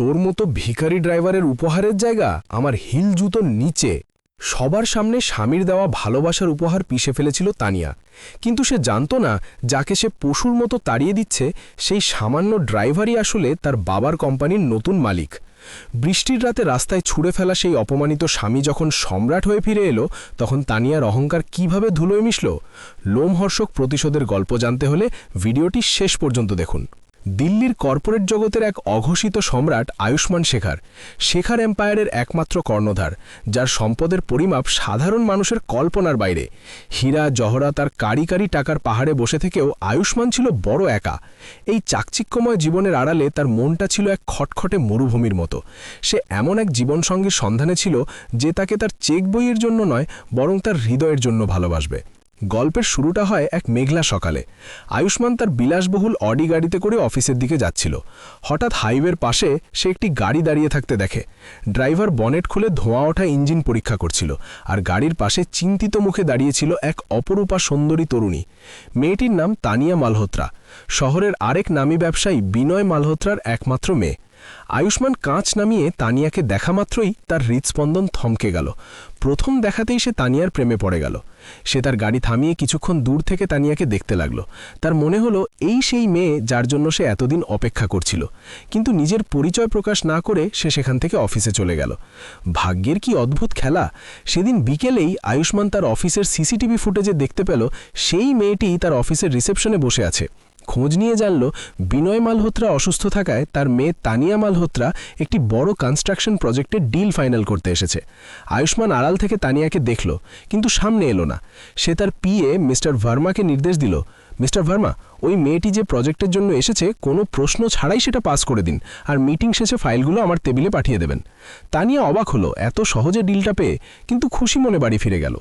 তোর মতো ভিখারি ড্রাইভারের উপহারের জায়গা? আমার হিল জুতোর নিচে। সবার সামনে স্বামীর দেওয়া ভালোবাসার উপহার পিষে ফেলেছিল তানিয়া। কিন্তু সে জানত না, যাকে সে পশুর মতো তাড়িয়ে দিচ্ছে, সেই সামান্য ড্রাইভারই আসলে তার বাবার কোম্পানির নতুন মালিক। বৃষ্টির রাতে রাস্তায় ছুঁড়ে ফেলা সেই অপমানিত স্বামী যখন সম্রাট হয়ে ফিরে এলো, তখন তানিয়ার অহংকার কীভাবে ধুলোয় মিশল? লোমহর্ষক প্রতিশোধের গল্প জানতে হলে ভিডিওটি শেষ পর্যন্ত দেখুন। দিল্লির কর্পোরেট জগতের এক অঘোষিত সম্রাট আয়ুষ্মান শেখার শেখার এম্পায়ারের একমাত্র কর্ণধার, যার সম্পদের পরিমাপ সাধারণ মানুষের কল্পনার বাইরে। হীরা, জহরা তার কারি কারি টাকার পাহাড়ে বসে থেকেও আয়ুষ্মান ছিল বড় একা। এই চাকচিক্যময় জীবনের আড়ালে তার মনটা ছিল এক খটখটে মরুভূমির মতো। সে এমন এক জীবনসঙ্গীর সন্ধানে ছিল যে তাকে তার চেক বইয়ের জন্য নয়, বরং তার হৃদয়ের জন্য ভালোবাসবে। গল্পের শুরুটা হয় এক মেঘলা সকালে। আয়ুষ্মান তার বিলাসবহুল অডি গাড়িতে করে অফিসের দিকে যাচ্ছিল। হঠাৎ হাইওয়ের পাশে সে একটি গাড়ি দাঁড়িয়ে থাকতে দেখে। ড্রাইভার বনেট খুলে ধোঁয়া ওঠা ইঞ্জিন পরীক্ষা করছিল আর গাড়ির পাশে চিন্তিত মুখে দাঁড়িয়েছিল এক অপরূপা সুন্দরী তরুণী। মেয়েটির নাম তানিয়া মালহোত্রা। শহরের আরেক নামী ব্যবসায়ী বিনয় মালহোত্রার একমাত্র মেয়ে। আয়ুষ্মান কাঁচ নামিয়ে তানিয়াকে দেখা মাত্রই তার হৃদস্পন্দন থমকে গেল। প্রথম দেখাতেই সে তানিয়ার প্রেমে পড়ে গেল। সে তার গাড়ি থামিয়ে কিছুক্ষণ দূর থেকে তানিয়াকে দেখতে লাগল। তার মনে হলো, এই সেই মেয়ে যার জন্য সে এতদিন অপেক্ষা করছিল। কিন্তু নিজের পরিচয় প্রকাশ না করে সে সেখান থেকে অফিসে চলে গেল। ভাগ্যের কি অদ্ভুত খেলা! সেদিন বিকেলেই আয়ুষ্মান তার অফিসের সিসিটিভি ফুটেজে দেখতে পেল, সেই মেয়েটি তার অফিসের রিসেপশনে বসে আছে। খোঁজ নিয়ে জানল, বিনয় মালহোত্রা অসুস্থ থাকায় তার মেয়ে তানিয়া মালহোত্রা একটি বড় কনস্ট্রাকশন প্রজেক্টের ডিল ফাইনাল করতে এসেছে। আয়ুষ্মান আড়াল থেকে তানিয়াকে দেখল, কিন্তু সামনে এলো না। সে তার পিএ মিস্টার ভার্মাকে নির্দেশ দিল, মিস্টার ভার্মা, ওই মেয়েটি যে প্রজেক্টের জন্য এসেছে, কোনো প্রশ্ন ছাড়াই সেটা পাস করে দিন, আর মিটিং শেষে ফাইলগুলো আমার টেবিলে পাঠিয়ে দেবেন। তানিয়া অবাক হলো, এত সহজে ডিলটা পেয়ে, কিন্তু খুশি মনে বাড়ি ফিরে গেল।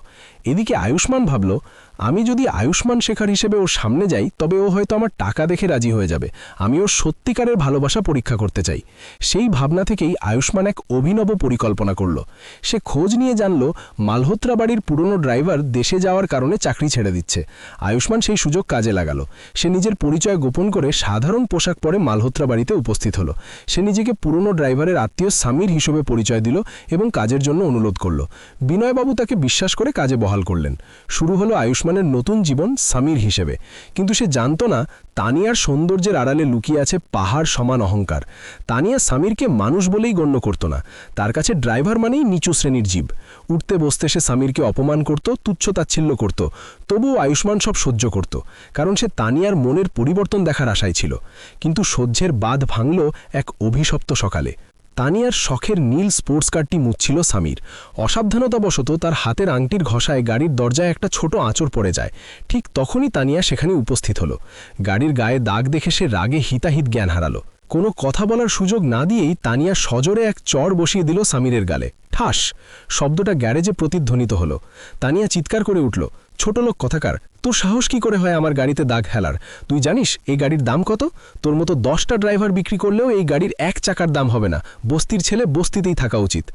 এদিকে আয়ুষ্মান ভাবল, আমি যদি আয়ুষ্মান শেখার হিসেবে ওর সামনে যাই, তবে ও হয়তো আমার টাকা দেখে রাজি হয়ে যাবে। আমি ওর সত্যিকারের ভালোবাসা পরীক্ষা করতে চাই। সেই ভাবনা থেকেই আয়ুষ্মান এক অভিনব পরিকল্পনা করল। সে খোঁজ নিয়ে জানল, মালহোত্রা বাড়ির পুরনো ড্রাইভার দেশে যাওয়ার কারণে চাকরি ছেড়ে দিচ্ছে। আয়ুষ্মান সেই সুযোগ কাজে লাগালো। সে নিজের পরিচয় গোপন করে সাধারণ পোশাক পরে মালহোত্রা বাড়িতে উপস্থিত হলো। সে নিজেকে পুরনো ড্রাইভারের আত্মীয় সামির হিসেবে পরিচয় দিল এবং কাজের জন্য অনুরোধ করল। বিনয়বাবু তাকে বিশ্বাস করে কাজে বহাল করলেন। শুরু হলো আয়ুষ্মানের নতুন জীবন সামির হিসেবে। কিন্তু সে জানত না, তানিয়ার সৌন্দর্যের আড়ালে লুকিয়ে আছে পাহাড় সমান অহংকার। তানিয়া সামিরকে মানুষ বলেই গণ্য করত না। তার কাছে ড্রাইভার মানেই নিচু শ্রেণির জীব। উঠতে বসতে সে সামিরকে অপমান করত, তুচ্ছতাচ্ছিল্য করত। তবুও আয়ুষ্মান সব সহ্য করত, কারণ সে তানিয়ার মনের পরিবর্তন দেখার আশায় ছিল। কিন্তু সহ্যের বাঁধ ভাঙল এক অভিশপ্ত সকালে। তানিয়ার শখের নীল স্পোর্টস কারটি মুচ্ছিল সামির। অসাবধানতাবশত তার হাতের আংটির ঘষায় গাড়ির দরজায় একটা ছোট আঁচড় পড়ে যায়। ঠিক তখনই তানিয়া সেখানে উপস্থিত হলো। গাড়ির গায়ে দাগ দেখে সে রাগে হিতাহিত জ্ঞান হারালো। কোনো কথা বলার সুযোগ না দিয়েই তানিয়া সজোরে এক চর বসিয়ে দিল সামিরের গালে। ঠাস! শব্দটা গ্যারেজে প্রতিধ্বনিত হলো। তানিয়া চিৎকার করে উঠল, ছোট লোক, কথাকার। তোর সাহস কি করে হয় আমার গাড়িতে দাগ হেলার? তুই জানিস, এই গাড়ির দাম কত? তোর মতো দশটা ড্রাইভার বিক্রি করলেও এই গাড়ির এক চাকার দাম হবে না। বস্তির ছেলে বস্তিতেই থাকা উচিত।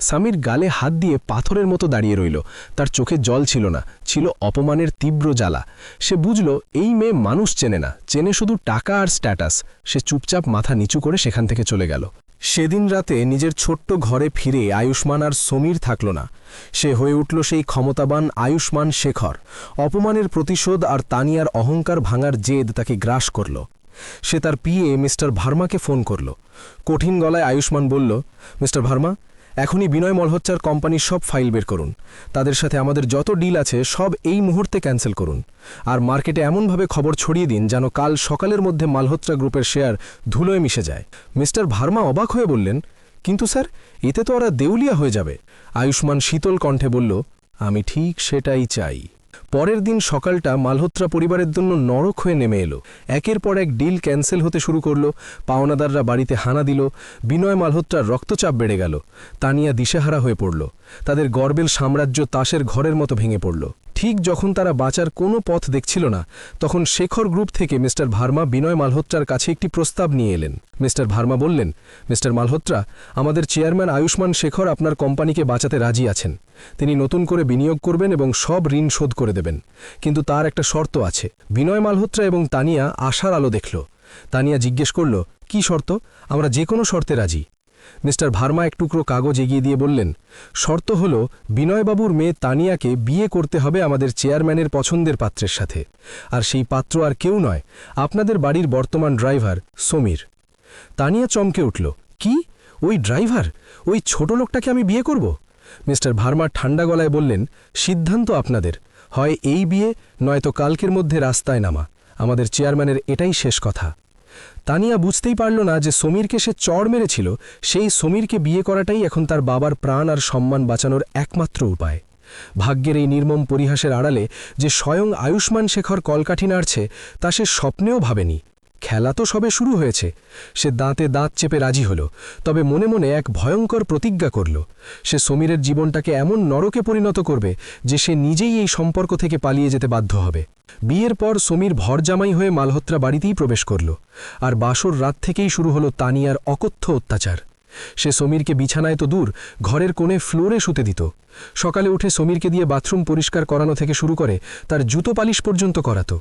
সামির গালে হাত দিয়ে পাথরের মতো দাঁড়িয়ে রইল। তার চোখে জল ছিল না, ছিল অপমানের তীব্র জ্বালা। সে বুঝল, এই মেয়ে মানুষ চেনে না, চেনে শুধু টাকা আর স্ট্যাটাস। সে চুপচাপ মাথা নিচু করে সেখান থেকে চলে গেল। সেদিন রাতে নিজের ছোট্ট ঘরে ফিরে আয়ুষ্মান আর সমীর থাকল না। সে হয়ে উঠল সেই ক্ষমতাবান আয়ুষ্মান শেখর। অপমানের প্রতিশোধ আর তানিয়ার অহংকার ভাঙার জেদ তাকে গ্রাস করল। সে তার পিএ মিস্টার ভার্মাকে ফোন করল। কঠিন গলায় আয়ুষ্মান বলল, মিস্টার ভার্মা এখনই বিনয় মলহোচ্চার কোম্পানির সব ফাইল বের করুন। তাদের সাথে আমাদের যত ডিল আছে, সব এই মুহূর্তে ক্যান্সেল করুন। আর মার্কেটে এমনভাবে খবর ছড়িয়ে দিন যেন কাল সকালের মধ্যে মালহোত্রা গ্রুপের শেয়ার ধুলোয় মিশে যায়। মিস্টার ভার্মা অবাক হয়ে বললেন, কিন্তু স্যার, এতে তো ওরা দেউলিয়া হয়ে যাবে। আয়ুষ্মান শীতল কণ্ঠে বলল, আমি ঠিক সেটাই চাই। পরের দিন সকালটা মালহোত্রা পরিবারের জন্য নরক হয়ে নেমে এলো। একের পর এক ডিল ক্যান্সেল হতে শুরু করল, পাওনাদাররা বাড়িতে হানা দিল, বিনয় মালহোত্রার রক্তচাপ বেড়ে গেল, তানিয়া দিশেহারা হয়ে পড়ল। তাদের গর্বেল সাম্রাজ্য তাসের ঘরের মতো ভেঙে পড়ল। ঠিক যখন তারা বাঁচার কোনো পথ দেখছিল না, তখন শেখর গ্রুপ থেকে মিস্টার ভার্মা বিনয় মালহোত্রার কাছে একটি প্রস্তাব নিয়ে এলেন। মিস্টার ভার্মা বললেন, মিস্টার মালহোত্রা, আমাদের চেয়ারম্যান আয়ুষ্মান শেখর আপনার কোম্পানিকে বাঁচাতে রাজি আছেন। তিনি নতুন করে বিনিয়োগ করবেন এবং সব ঋণ শোধ করে দেবেন। কিন্তু তার একটা শর্ত আছে। বিনয় মালহোত্রা এবং তানিয়া আশার আলো দেখল। তানিয়া জিজ্ঞেস করল, কি শর্ত? আমরা যে কোনো শর্তে রাজি। মিস্টার ভার্মা এক টুকরো কাগজ এগিয়ে দিয়ে বললেন, শর্ত হল, বিনয়বাবুর মেয়ে তানিয়াকে বিয়ে করতে হবে আমাদের চেয়ারম্যানের পছন্দের পাত্রের সাথে। আর সেই পাত্র আর কেউ নয়, আপনাদের বাড়ির বর্তমান ড্রাইভার, সমীর। তানিয়া চমকে উঠল, কি? ওই ড্রাইভার? ওই ছোট লোকটাকে আমি বিয়ে করব? মিস্টার ভার্মা ঠান্ডা গলায় বললেন, সিদ্ধান্ত আপনাদের। হয় এই বিয়ে, নয়তো কালকের মধ্যে রাস্তায় নামা। আমাদের চেয়ারম্যানের এটাই শেষ কথা। তানিয়া বুঝতেই পারল না যে সমীরকে সে চড় মেরেছিল, সেই সমীরকে বিয়ে করাটাই এখন তার বাবার প্রাণ আর সম্মান বাঁচানোর একমাত্র উপায়। ভাগ্যের এই নির্মম পরিহাসের আড়ালে যে স্বয়ং আয়ুষ্মান শেখর কলকাঠি নাড়ছে, তা সে স্বপ্নেও ভাবেনি। খেলা তো সবে শুরু হয়েছে। সে দাঁতে দাঁত চেপে রাজি হল, তবে মনে মনে এক ভয়ঙ্কর প্রতিজ্ঞা করল। সে সমীরের জীবনটাকে এমন নরকে পরিণত করবে যে সে নিজেই এই সম্পর্ক থেকে পালিয়ে যেতে বাধ্য হবে। বিয়ের পর সমীর ভরজামাই হয়ে মালহোত্রা বাড়িতেই প্রবেশ করল, আর বাসর রাত থেকেই শুরু হলো তানিয়ার অকথ্য অত্যাচার। সে সমীরকে বিছানায় তো দূর, ঘরের কোণে ফ্লোরে শুতে দিত। সকালে উঠে সমীরকে দিয়ে বাথরুম পরিষ্কার করানো থেকে শুরু করে, তার জুতো পালিশ পর্যন্ত করাতো।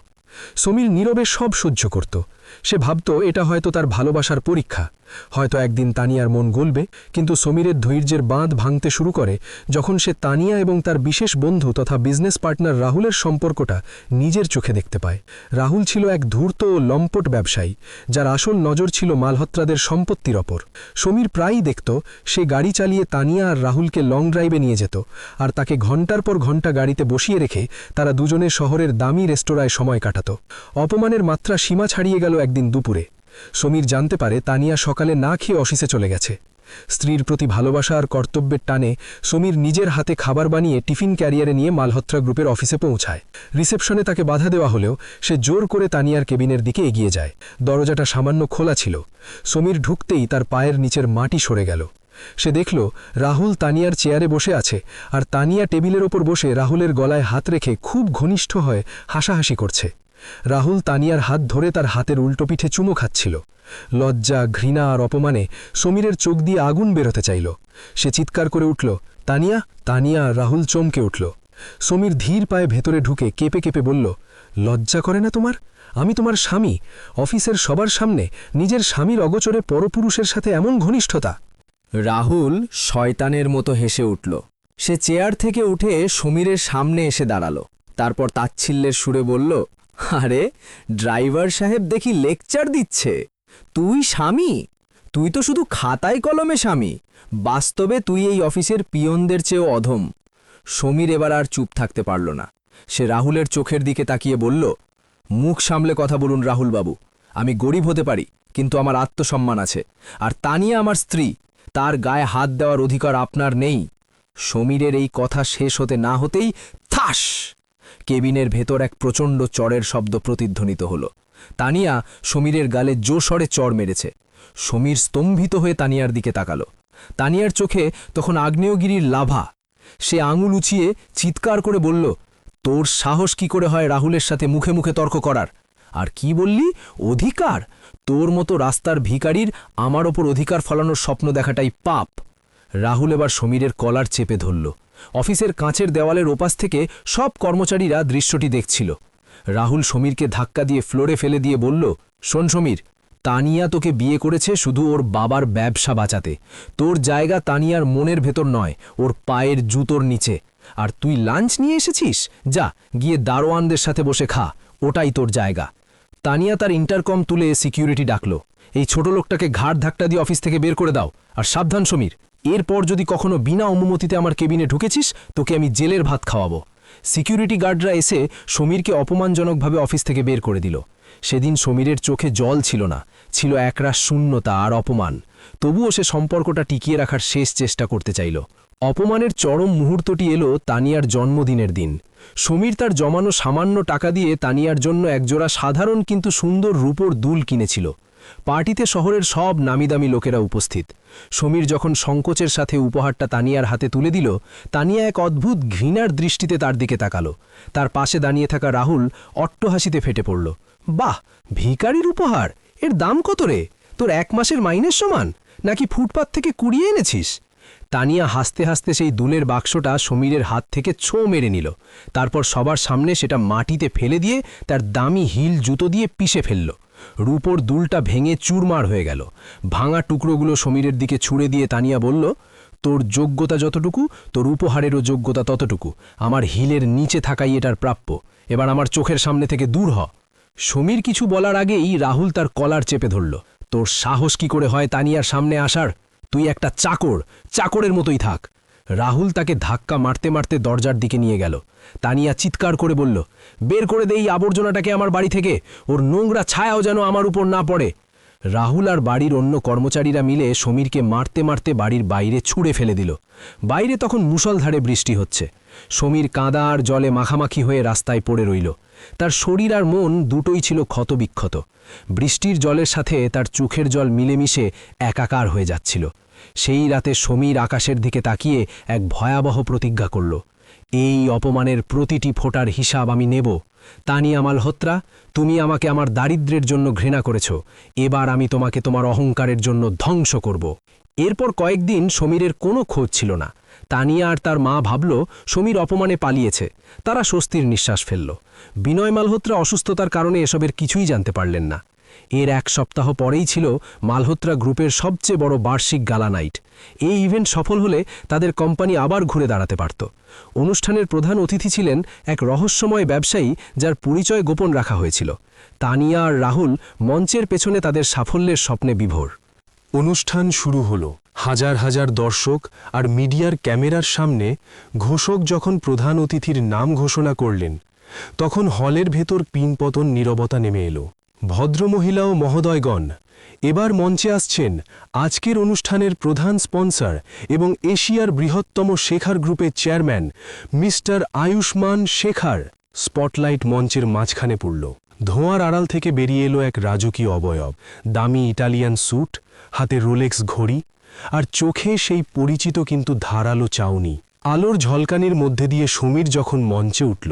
সমীর নীরবে সব সহ্য করত। সে ভাবত এটা হয়তো তার ভালোবাসার পরীক্ষা। হয়তো একদিন তানিয়ার মন গলবে, কিন্তু সমীরের ধৈর্যের বাঁধ ভাঙতে শুরু করে, যখন সে তানিয়া এবং তার বিশেষ বন্ধু তথা বিজনেস পার্টনার রাহুলের সম্পর্কটা নিজের চোখে দেখতে পায়। রাহুল ছিল এক ধূর্ত ও লম্পট ব্যবসায়ী, যার আসল নজর ছিল মালহত্রাদের সম্পত্তির ওপর। সমীর প্রায়ই দেখত, সে গাড়ি চালিয়ে তানিয়া আর রাহুলকে লং ড্রাইভে নিয়ে যেত, আর তাকে ঘণ্টার পর ঘণ্টা গাড়িতে বসিয়ে রেখে তারা দুজনে শহরের দামি রেস্তোরাঁয় সময় কাটাত। অপমানের মাত্রা সীমা ছাড়িয়ে গেল একদিন দুপুরে। সমীর জানতে পারে তানিয়া সকালে না খেয়ে অফিসে চলে গেছে। স্ত্রীর প্রতি ভালোবাসা আর কর্তব্যের টানে সমীর নিজের হাতে খাবার বানিয়ে টিফিন ক্যারিয়ারে নিয়ে মালহত্রা গ্রুপের অফিসে পৌঁছায়। রিসেপশনে তাকে বাধা দেওয়া হলেও সে জোর করে তানিয়ার কেবিনের দিকে এগিয়ে যায়। দরজাটা সামান্য খোলা ছিল। সমীর ঢুকতেই তার পায়ের নিচের মাটি সরে গেল। সে দেখল রাহুল তানিয়ার চেয়ারে বসে আছে আর তানিয়া টেবিলের ওপর বসে রাহুলের গলায় হাত রেখে খুব ঘনিষ্ঠ হয়ে হাসাহাসি করছে। রাহুল তানিয়ার হাত ধরে তার হাতের উল্টো পিঠে চুমো খাচ্ছিল। লজ্জা, ঘৃণা আর অপমানে সমীরের চোখ দিয়ে আগুন বেরোতে চাইল। সে চিৎকার করে উঠল, তানিয়া তানিয়া! রাহুল চমকে উঠল। সমীর ধীর পায়ে ভেতরে ঢুকে কেঁপে কেঁপে বলল, লজ্জা করে না তোমার? আমি তোমার স্বামী। অফিসের সবার সামনে নিজের স্বামীর অগোচরে পরপুরুষের সাথে এমন ঘনিষ্ঠতা? রাহুল শয়তানের মতো হেসে উঠল। সে চেয়ার থেকে উঠে সমীরের সামনে এসে দাঁড়াল। তারপর তাচ্ছিল্যের সুরে বলল আরে, ড্রাইভার সাহেব দেখি লেকচার দিচ্ছে। তুই স্বামী? তুই তো শুধু খাতায় কলমে স্বামী। বাস্তবে তুই এই অফিসের পিয়নদের চেয়েও অধম। সমীর এবার আর চুপ থাকতে পারল না। সে রাহুলের চোখের দিকে তাকিয়ে বলল, মুখ সামলে কথা বলুন রাহুলবাবু আমি গরিব হতে পারি, কিন্তু আমার আত্মসম্মান আছে। আর তা নিয়ে আমার স্ত্রী, তার গায়ে হাত দেওয়ার অধিকার আপনার নেই। সমীরের এই কথা শেষ হতে না হতেই থাস! কেবিনের ভেতর এক প্রচণ্ড চড়ের শব্দ প্রতিধ্বনিত হল। তানিয়া সমীরের গালে জোসরে চড় মেরেছে। সমীর স্তম্ভিত হয়ে তানিয়ার দিকে তাকালো। তানিয়ার চোখে তখন আগ্নেয়গিরির লাভা। সে আঙুল উঁচিয়ে চিৎকার করে বলল, তোর সাহস কি করে হয় রাহুলের সাথে মুখে মুখে তর্ক করার? আর কি বললি? অধিকার? তোর মতো রাস্তার ভিকারির আমার ওপর অধিকার ফলানোর স্বপ্ন দেখাটাই পাপ। রাহুল এবার সমীরের কলার চেপে ধরল। অফিসের কাঁচের দেওয়ালের ওপাশ থেকে সব কর্মচারীরা দৃশ্যটি দেখছিল। রাহুল সমীরকে ধাক্কা দিয়ে ফ্লোরে ফেলে দিয়ে বলল, শোন সমীর, তানিয়া তোকে বিয়ে করেছে শুধু ওর বাবার ব্যবসা বাঁচাতে। তোর জায়গা তানিয়ার মনের ভেতর নয়, ওর পায়ের জুতোর নিচে। আর তুই লাঞ্চ নিয়ে এসেছিস? যা, গিয়ে দারোয়ানদের সাথে বসে খা, ওটাই তোর জায়গা। তানিয়া তার ইন্টারকম তুলে সিকিউরিটি ডাকল, এই ছোট লোকটাকে ঘাড় ধাক্কা দিয়ে অফিস থেকে বের করে দাও, আর সাবধান সমীর। এরপর যদি কখনো বিনা অনুমতিতে আমার কেবিনে ঢুকেছিস, তোকে আমি জেলের ভাত খাওয়াবো। সিকিউরিটি গার্ডরা এসে সমীরকে অপমানজনকভাবে অফিস থেকে বের করে দিল। সেদিন সমীরের চোখে জল ছিল না, ছিল একরাশ শূন্যতা আর অপমান। তবুও সে সম্পর্কটা টিকিয়ে রাখার শেষ চেষ্টা করতে চাইল। অপমানের চরম মুহূর্তটি এলো তানিয়ার জন্মদিনের দিন। সমীর তার জমানো সামান্য টাকা দিয়ে তানিয়ার জন্য একজোড়া সাধারণ কিন্তু সুন্দর রূপোর দুল কিনেছিল। পার্টিতে শহরের সব নামিদামি লোকেরা উপস্থিত। সমীর যখন সংকোচের সাথে উপহারটা তানিয়ার হাতে তুলে দিল, তানিয়া এক অদ্ভুত ঘৃণার দৃষ্টিতে তার দিকে তাকালো। তার পাশে দাঁড়িয়ে থাকা রাহুল অট্টহাসিতে ফেটে পড়ল। বাহ, ভিকারির উপহার? এর দাম কত রে? তোর এক মাসের মাইনের সমান? নাকি ফুটপাত থেকে কুড়িয়ে এনেছিস? তানিয়া হাসতে হাসতে সেই দুলের বাক্সটা সমীরের হাত থেকে ছো মেরে নিল। তারপর সবার সামনে সেটা মাটিতে ফেলে দিয়ে তার দামি হিল জুতো দিয়ে পিষে ফেলল। রূপোর দুলটা ভেঙে চুরমার হয়ে গেল। ভাঙা টুকরোগুলো সমীরের দিকে ছুঁড়ে দিয়ে তানিয়া বলল, তোর যোগ্যতা যতটুকু, তোর উপহারেরও যোগ্যতা ততটুকু। আমার হিলের নিচে থাকাই এটার প্রাপ্য। এবার আমার চোখের সামনে থেকে দূর হ। সমীর কিছু বলার আগেই রাহুল তার কলার চেপে ধরল। তোর সাহস কি করে হয় তানিয়ার সামনে আসার? তুই একটা চাকর, চাকরের মতোই থাক। রাহুল তাকে ধাক্কা মারতে মারতে দরজার দিকে নিয়ে গেল। তানিয়া চিৎকার করে বলল, বের করে দেই আবর্জনাটাকে আমার বাড়ি থেকে। ওর নোংরা ছায়াও যেন আমার উপর না পড়ে। রাহুল আর বাড়ির অন্য কর্মচারীরা মিলে সমীরকে মারতে মারতে বাড়ির বাইরে ছুঁড়ে ফেলে দিল। বাইরে তখন মুষলধারে বৃষ্টি হচ্ছে। সমীর কাঁদা আর জলে মাখামাখি হয়ে রাস্তায় পড়ে রইল। তার শরীর আর মন দুটোই ছিল ক্ষতবিক্ষত। বৃষ্টির জলের সাথে তার চোখের জল মিলেমিশে একাকার হয়ে যাচ্ছিল। সেই রাতে সমীর আকাশের দিকে তাকিয়ে এক ভয়াবহ প্রতিজ্ঞা করল, এই অপমানের প্রতিটি ফোটার হিসাব আমি নেব। তানিয়া মালহোত্রা তুমি আমাকে আমার দারিদ্র্যের জন্য ঘৃণা করেছ। এবার আমি তোমাকে তোমার অহংকারের জন্য ধ্বংস করব। এরপর কয়েকদিন সমীরের কোনো খোঁজ ছিল না। তানিয়া আর তার মা ভাবল, সমীর অপমানে পালিয়েছে। তারা স্বস্তির নিঃশ্বাস ফেলল। বিনয় মালহোত্রা অসুস্থতার কারণে এসবের কিছুই জানতে পারলেন না। এর এক সপ্তাহ পরেই ছিল মালহোত্রা গ্রুপের সবচেয়ে বড় বার্ষিক গালা নাইট। এই ইভেন্ট সফল হলে তাদের কোম্পানি আবার ঘুরে দাঁড়াতে পারত। অনুষ্ঠানের প্রধান অতিথি ছিলেন এক রহস্যময় ব্যবসায়ী যার পরিচয় গোপন রাখা হয়েছিল। তানিয়া আর রাহুল মঞ্চের পেছনে তাদের সাফল্যের স্বপ্নে বিভোর। অনুষ্ঠান শুরু হলো। হাজার হাজার দর্শক আর মিডিয়ার ক্যামেরার সামনে ঘোষক যখন প্রধান অতিথির নাম ঘোষণা করলেন, তখন হলের ভেতর পিনপতন নীরবতা নেমে এলো। ভদ্রমহিলা ও মহোদয়গণ, এবার মঞ্চে আসছেন আজকের অনুষ্ঠানের প্রধান স্পন্সর এবং এশিয়ার বৃহত্তম শেখার গ্রুপের চেয়ারম্যান মিস্টার আয়ুষ্মান শেখার। স্পটলাইট মঞ্চের মাঝখানে পড়ল। ধোঁয়ার আড়াল থেকে বেরিয়ে এলো এক রাজকীয় অবয়ব। দামি ইটালিয়ান স্যুট, হাতে রোলেক্স ঘড়ি আর চোখে সেই পরিচিত কিন্তু ধারালো চাউনি। আলোর ঝলকানির মধ্যে দিয়ে সমীর যখন মঞ্চে উঠল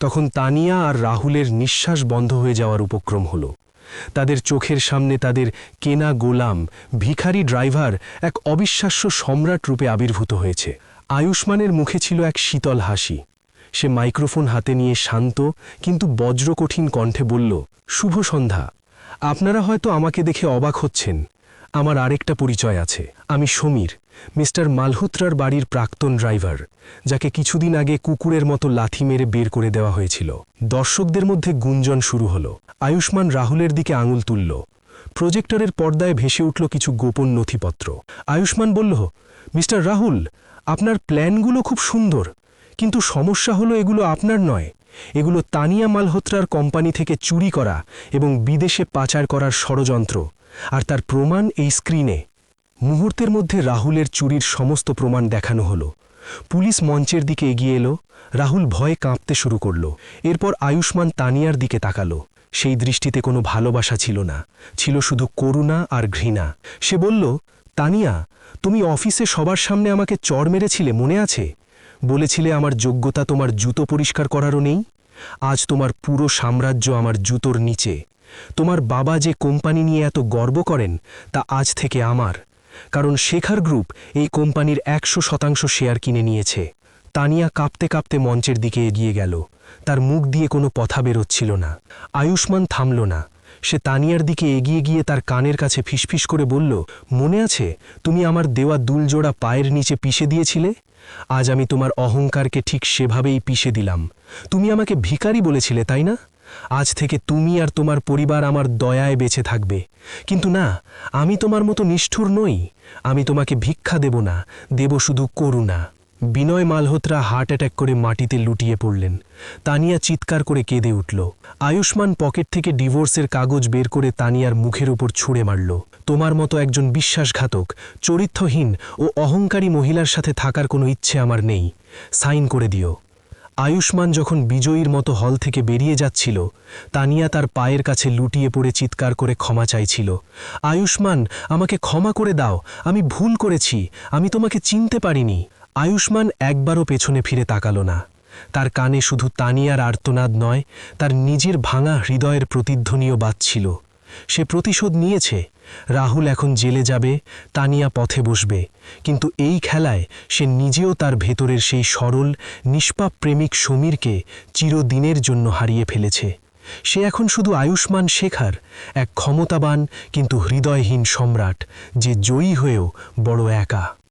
তখন তানিয়া আর রাহুলের নিঃশ্বাস বন্ধ হয়ে যাওয়ার উপক্রম হল। তাদের চোখের সামনে তাদের কেনা গোলাম, ভিখারি ড্রাইভার এক অবিশ্বাস্য সম্রাট রূপে আবির্ভূত হয়েছে। আয়ুষ্মানের মুখে ছিল এক শীতল হাসি। সে মাইক্রোফোন হাতে নিয়ে শান্ত কিন্তু বজ্রকঠিন কণ্ঠে বলল, শুভ সন্ধ্যা। আপনারা হয়তো আমাকে দেখে অবাক হচ্ছেন। আমার আরেকটা পরিচয় আছে। আমি সমীর। মিস্টার মালহোত্রার বাড়ির প্রাক্তন ড্রাইভার, যাকে কিছুদিন আগে কুকুরের মতো লাথি মেরে বের করে দেওয়া হয়েছিল। দর্শকদের মধ্যে গুঞ্জন শুরু হলো। আয়ুষ্মান রাহুলের দিকে আঙুল তুলল। প্রজেক্টরের পর্দায় ভেসে উঠল কিছু গোপন নথিপত্র। আয়ুষ্মান বলল, মিস্টার রাহুল, আপনার প্ল্যানগুলো খুব সুন্দর, কিন্তু সমস্যা হলো এগুলো আপনার নয়। এগুলো তানিয়া মালহোত্রার কোম্পানি থেকে চুরি করা এবং বিদেশে পাচার করার ষড়যন্ত্র, আর তার প্রমাণ এই স্ক্রিনে। মুহূর্তের মধ্যে রাহুলের চুরির সমস্ত প্রমাণ দেখানো হলো। পুলিশ মঞ্চের দিকে এগিয়ে এলো, রাহুল ভয়ে কাঁপতে শুরু করল। এরপর আয়ুষ্মান তানিয়ার দিকে তাকালো। সেই দৃষ্টিতে কোনো ভালোবাসা ছিল না, ছিল শুধু করুণা আর ঘৃণা। সে বলল, তানিয়া, তুমি অফিসে সবার সামনে আমাকে চড় মেরেছিলে, মনে আছে? বলেছিলে আমার যোগ্যতা তোমার জুতো পরিষ্কার করারও নেই? আজ তোমার পুরো সাম্রাজ্য আমার জুতোর নিচে। তোমার বাবা যে কোম্পানি নিয়ে এত গর্ব করেন, তা আজ থেকে আমার। কারণ শেখার গ্রুপ এই কোম্পানির একশো শতাংশ শেয়ার কিনে নিয়েছে। তানিয়া কাঁপতে কাঁপতে মঞ্চের দিকে এগিয়ে গেল। তার মুখ দিয়ে কোনো কথা বেরোচ্ছিল না। আয়ুষ্মান থামল না। সে তানিয়ার দিকে এগিয়ে গিয়ে তার কানের কাছে ফিসফিস করে বলল, মনে আছে, তুমি আমার দেওয়া দুলজোড়া পায়ের নিচে পিষে দিয়েছিলে? আজ আমি তোমার অহংকারকে ঠিক সেভাবেই পিষে দিলাম। তুমি আমাকে ভিখারি বলেছিলে, তাই না? আজ থেকে তুমি আর তোমার পরিবার আমার দয়ায় বেঁচে থাকবে। কিন্তু না, আমি তোমার মতো নিষ্ঠুর নই। আমি তোমাকে ভিক্ষা দেব না, দেব শুধু করুণা। বিনয় মালহোত্রা হার্ট অ্যাটাক করে মাটিতে লুটিয়ে পড়লেন। তানিয়া চিৎকার করে কেঁদে উঠল। আয়ুষ্মান পকেট থেকে ডিভোর্সের কাগজ বের করে তানিয়ার মুখের উপর ছুঁড়ে মারল। তোমার মতো একজন বিশ্বাসঘাতক, চরিত্রহীন ও অহংকারী মহিলার সাথে থাকার কোনো ইচ্ছে আমার নেই। সাইন করে দিও। আয়ুষ্মান যখন বিজয়ীর মতো হল থেকে বেরিয়ে যাচ্ছিল, তানিয়া তার পায়ের কাছে লুটিয়ে পড়ে চিৎকার করে ক্ষমা চাইছিল। আয়ুষ্মান, আমাকে ক্ষমা করে দাও, আমি ভুল করেছি, আমি তোমাকে চিনতে পারিনি। আয়ুষ্মান একবারও পেছনে ফিরে তাকালো না। তার কানে শুধু তানিয়ার আর্তনাদ নয়, তার নিজের ভাঙা হৃদয়ের প্রতিধ্বনিও বাজছিল। সে প্রতিশোধ নিয়েছে রাহুল এখন জেলে যাবে, তানিয়া পথে বসবে। কিন্তু এই খেলায় সে নিজেও তার ভেতরের সেই সরল, নিষ্পাপ প্রেমিক সমীরকে চিরদিনের জন্য হারিয়ে ফেলেছে। সে এখন শুধু আয়ুষ্মান শেখার, এক ক্ষমতাবান কিন্তু হৃদয়হীন সম্রাট, যে জয়ী হয়েও বড় একা।